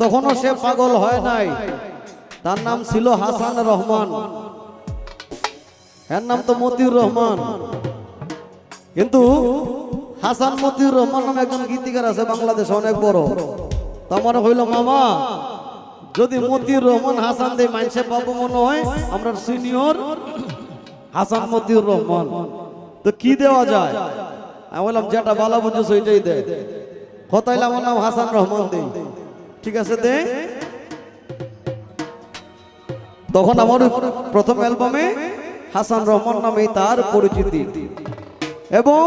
তখনও সে পাগল হয় নাই। তার নাম ছিল হাসান রহমান। এর নাম তো মতিউর রহমান। কিন্তু হাসান মতিউর রহমান নামে একজন গীতিকার আছে, বাংলাদেশে অনেক বড়। তা মনে হইল, মামা, যদি মতিউর রহমান হাসান দেয় মানসে পাবো মনে হয়, আমরা সিনিয়র হাসান মতিউর রহমান। তো কি দেওয়া যায়? আমি বললাম, যেটা বালা বুঝছ সেইটাই দে। হতাইলে আমার নাম হাসান রহমান দেই ঠিক আছে দে? তখন আমার প্রথম অ্যালবামে হাসান রহমান নামে তার পরিচিতি। এবং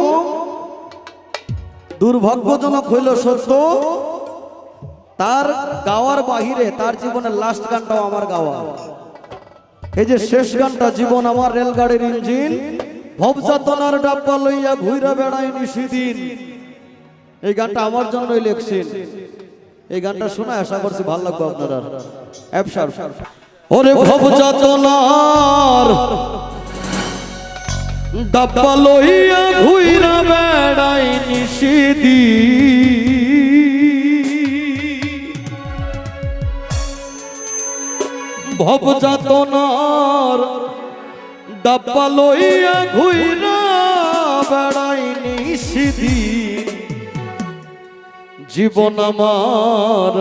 দুর্ভাগ্যজনক হইল সত্য, তার গাওয়ার বাহিরে তার জীবনের লাস্ট গানটাও আমার গাওয়া। এই যে শেষ গানটা, জীবন আমার রেলগাড়ির ইঞ্জিন ভবযাতনার ডাব্বা লইয়া ঘুইরা বেড়াই নিশিদিন। এই গানটা আমার জন্যই লেখছেন। এই গানটা শোনা আশা করছি ভালো লাগবে আপনারা। অ্যাপসার ওরে ভবযাতনার ডাব্বা লইয়া ঘুইরা বেড়াই নিশিদিন ভবযাতনার ডাব্বা লইয়া ঘুইরা বেড়াই নিষিদিন জীবন আমার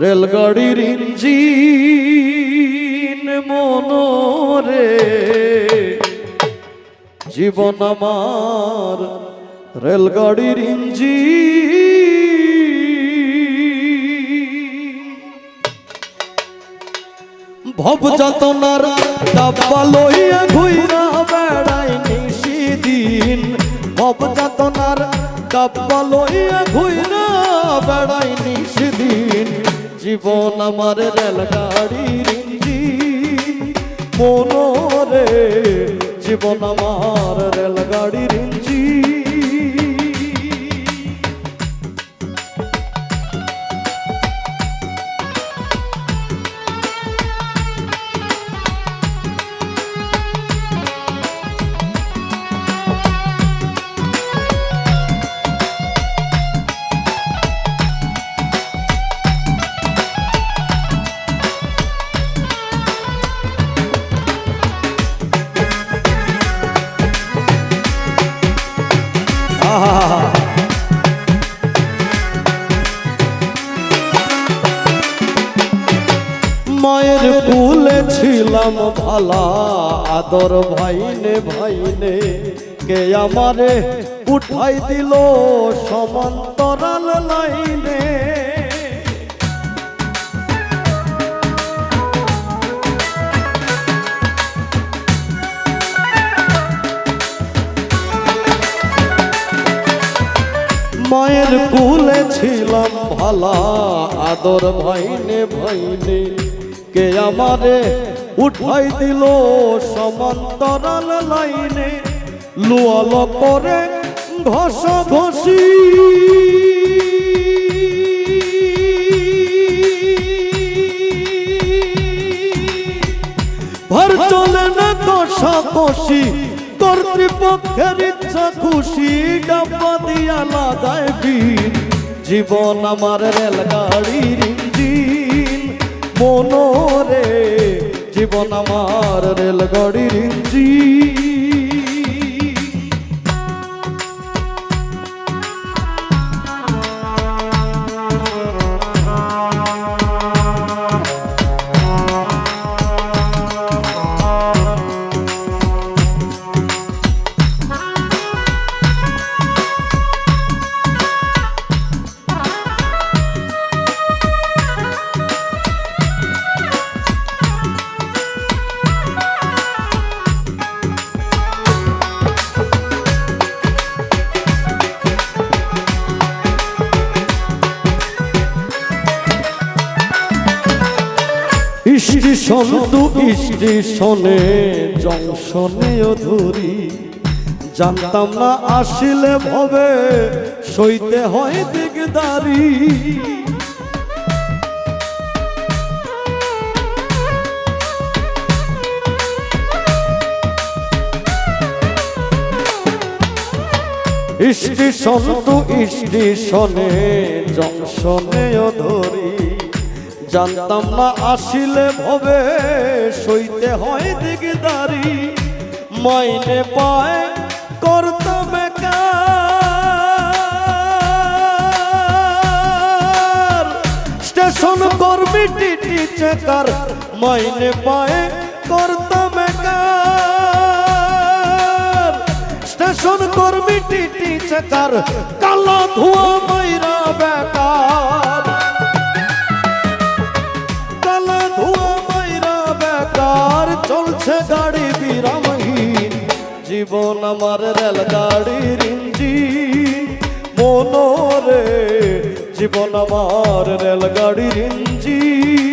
রেলগাড়ির ইঞ্জিন মনোরে। জীবন আমার রেলগাড়ির ইঞ্জিন। ভব যতনার ডাব্বা লইয়া ঘুইরা বেড়াই নিশিদিন। ভব যতনার ডাব্বা লইয়া ঘুইরা বেড়াই নিশিদিন জীবন আমার রেলগাড়ির ইঞ্জিন। মনোরে জীবন আমার রেলগাড়ির ইঞ্জিন। মায়ের কুলে ছিলাম ভালা আদর ভাইনে ভাইনে, কে আমারে উঠাই দিল সমান্তরাল লাইনে? মায়ের কুলে ছিলাম ভালা আদর ভাইনে ভাইনে কে আমারে উঠাই দিল সমান্তরাল লাইনে, লুয়াল করে ঘষ ঘষি ভর চলে না কষা কষি কর্তৃপক্ষের ইচ্ছা খুশি ডাব্বা দিয়া লাগায় জীবন আমার রেলগাড়ির জীবন আমার রেলগাড়ির ইঞ্জিন টু স্টেশনে জংশনে ধরি জানতাম না আসিলে ভবে, সইতে হয় দিগদারি। স্টেশন টু স্টেশনে জংশনে ধরি জানতাম না আসিলে ভবে, সইতে হয় দিগদারি মাইনে পায় করতাম। স্টেশন কর্মী, টিটি চেকার, মাইনে পায় করতাম। স্টেশন কর্মী, টিটি চেকার, কালো ধোয়া মাইরা বেকার জীবন আমার রেলগাড়ির ইঞ্জিন। মনোরে জীবন আমার রেলগাড়ির ইঞ্জিন।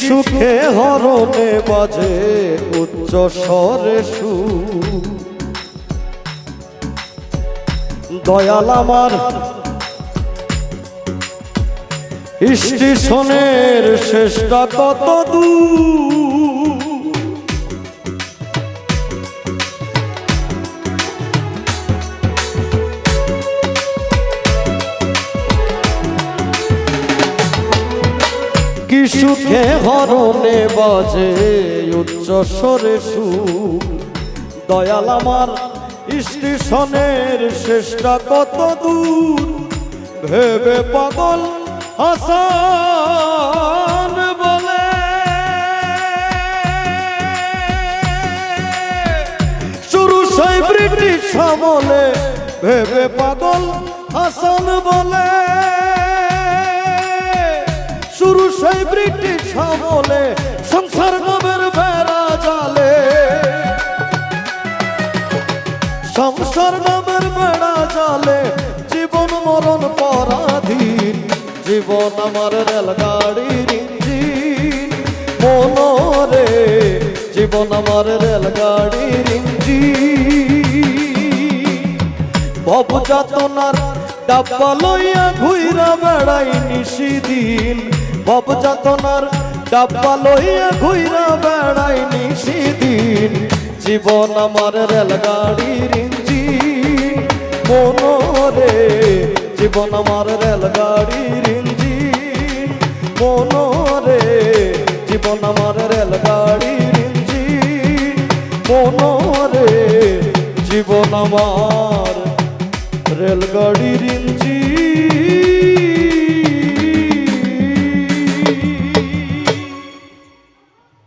সুখে হরণে বাজে উচ্চ স্বরে সু দয়াল আমার স্টেশনের শেষটা কত দূর? কি সুখে হরণে বাজে উচ্চ স্বরে সুর? দয়াল আমার, স্টেশনের শেষটা কত দূর? ভেবে পাগল হাসান বলে। শুরু সেই ব্রিটিশ আমলে ভেবে পাগল হাসান বলে। সেই ব্রিটিশ আমলে, সংসার নামের বেড়া জালে। সংসার নামের বেড়া জালে, জীবন মরণ পরাধীন। জীবন আমার রেলগাড়ির ইঞ্জিন। মনরে, জীবন আমার রেলগাড়ির ইঞ্জিন। ডাব্বা লইয়া ঘুইরা বেড়াই নিশিদিন। ভব যাতনার ডাব্বা লইয়া ঘুইরা বেড়াই নিশিদিন জীবন আমার রেলগাড়ির ইঞ্জিন। মনোরে, জীবন আমার রেলগাড়ির ইঞ্জিন। মনোরে, জীবন আমার রেলগাড়ির ইঞ্জিন। মনোরে, জীবন আমার